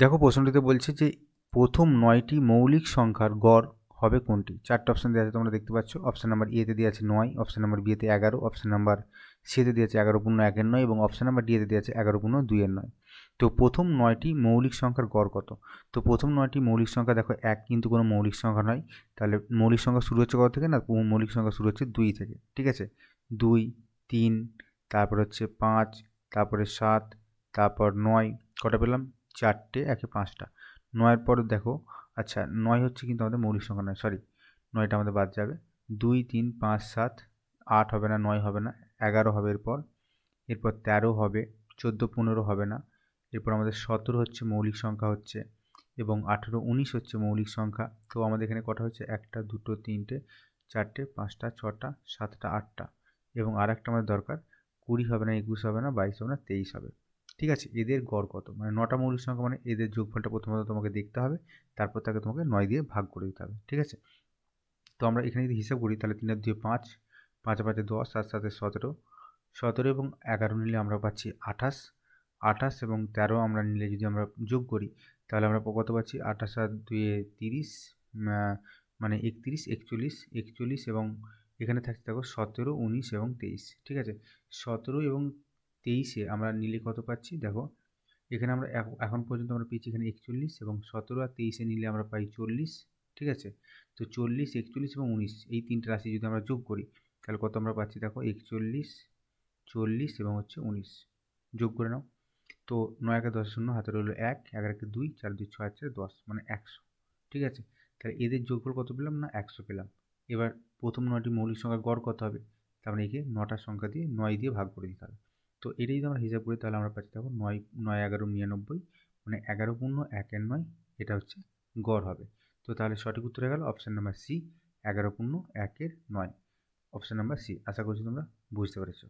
দেখো প্রশ্নটিতে বলছে যে প্রথম নয়টি মৌলিক সংখ্যার গড় হবে কোনটি? চারটে অপশান দেওয়া আছে, তোমরা দেখতে পাচ্ছ। অপশান নাম্বার এতে দেওয়া আছে নয় অপশান নাম্বার বিয়েতে এগারো অপশান নাম্বার সিতে দেওয়া আছে এগারো পূর্ণ একের নয় এবং অপশান নাম্বার ডিএতে দেওয়া আছে এগারো পূর্ণ দুইয়ের নয়। তো প্রথম নয়টি মৌলিক সংখ্যার গড় কত? তো প্রথম নয়টি মৌলিক সংখ্যা দেখো এক, কিন্তু কোনো মৌলিক সংখ্যা নয়। তাহলে মৌলিক সংখ্যা শুরু হচ্ছে কত থেকে? না মৌলিক সংখ্যা শুরু হচ্ছে দুই থেকে, ঠিক আছে? দুই, তিন, তারপর হচ্ছে পাঁচ, তারপরে সাত, তারপর নয়, কটা পেলাম? চারটে, একে পাঁচটা। নয়ের পর দেখো আচ্ছা নয় হচ্ছে কিন্তু আমাদের মৌলিক সংখ্যা নয় সরি নয়টা আমাদের বাদ যাবে। দুই, তিন, পাঁচ, সাত, আট হবে না, নয় হবে না, এগারো হবে এরপর। এরপর তেরো হবে, চোদ্দ, পনেরো হবে না। এরপর আমাদের সতেরো হচ্ছে মৌলিক সংখ্যা হচ্ছে এবং আঠেরো, উনিশ হচ্ছে মৌলিক সংখ্যা। তো আমাদের এখানে কটা হচ্ছে? একটা, দুটো, তিনটে, চারটে, পাঁচটা, ছটা, সাতটা, আটটা এবং আর একটা আমাদের দরকার। কুড়ি হবে না, একুশ হবে না, বাইশ হবে না, তেইশ হবে। ঠিক আছে? এদের গড় কত? মানে নটা মৌলিক সংখ্যা মানে এদের যোগফলটা প্রথমত তোমাকে দেখতে হবে, তারপর তাকে তোমাকে নয় দিয়ে ভাগ করে দিতে হবে, ঠিক আছে? তো আমরা এখানে যদি হিসাব করি, তাহলে তিনের দুই পাঁচ পাঁচ পাঁচে দশ, সাত সাথে সতেরো সতেরো এবং এগারো নিলে আমরা পাচ্ছি আঠাশ আঠাশ এবং তেরো আমরা নিলে যদি আমরা যোগ করি, তাহলে আমরা কত পাচ্ছি? আঠাশ আর দুয়ে তিরিশ মানে একত্রিশ, একচল্লিশ একচল্লিশ এবং এখানে থাকছে দেখো সতেরো, উনিশ এবং তেইশ, ঠিক আছে? সতেরো এবং তেইশে আমরা নিলে কত পাচ্ছি? দেখো, এখানে আমরা এখন পর্যন্ত আমরা পেয়েছি এখানে একচল্লিশ এবং সতেরো আর তেইশে নিলে আমরা পাই চল্লিশ, ঠিক আছে? তো চল্লিশ, একচল্লিশ এবং উনিশ, এই তিনটে রাশি যদি আমরা যোগ করি, তাহলে কত আমরা পাচ্ছি? দেখো, একচল্লিশ, চল্লিশ এবং হচ্ছে উনিশ। যোগ করে নাও। তো নয় একে দশ শূন্য হাতে রইল এক এগারো একে দুই, চার দুই ছয়, চার দশ মানে একশো, ঠিক আছে? তাহলে এদের যোগফল কত পেলাম? না, একশো পেলাম। এবার প্রথম নয়টি মৌলিক সংখ্যার গড় কত হবে? তার মানে একে নটার সংখ্যা দিয়ে নয় দিয়ে ভাগ করে দিতে হবে। তো এটাই যদি আমরা হিসাব করি তাহলে আমরা পাচ্ছি দেখো নয় নয় এগারো নিরানব্বই মানে এগারো পূর্ণ একের নয়, এটা হচ্ছে গড় হবে। তো তাহলে সঠিক উত্তর গেল অপশান নাম্বার সি এগারো পূর্ণ একের নয়। অপশান নাম্বার সি আশা করছি তোমরা বুঝতে পেরেছ।